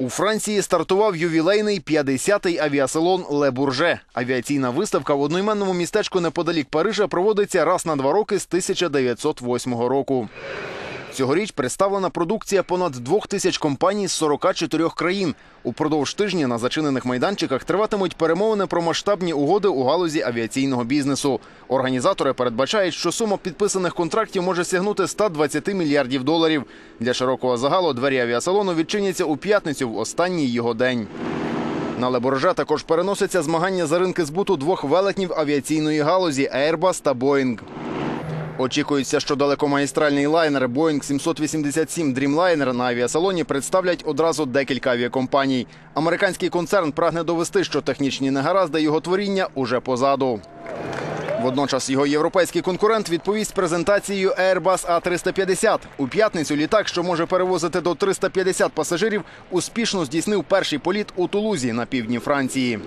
У Франції стартував ювілейний 50-й авіасалон Ле Бурже. Авіаційна виставка в одноіменному містечку неподалік Парижа проводиться раз на два роки з 1908 року. Цьогоріч представлена продукція понад двох тисяч компаній з 44 країн. Упродовж тижня на зачинених майданчиках триватимуть перемовини про масштабні угоди у галузі авіаційного бізнесу. Організатори передбачають, що сума підписаних контрактів може сягнути 120 мільярдів доларів. Для широкого загалу двері авіасалону відчиняться у п'ятницю в останній його день. На Леборжа також переносяться змагання за ринки збуту двох велетнів авіаційної галузі Airbus та Boeing. Очікується, що далекомагістральний лайнер Boeing 787 Dreamliner на авіасалоні представлять одразу декілька авіакомпаній. Американський концерн прагне довести, що технічні негаразди його творіння уже позаду. Водночас його європейський конкурент відповість презентацією Airbus A350. У п'ятницю літак, що може перевозити до 350 пасажирів, успішно здійснив перший політ у Тулузі на півдні Франції.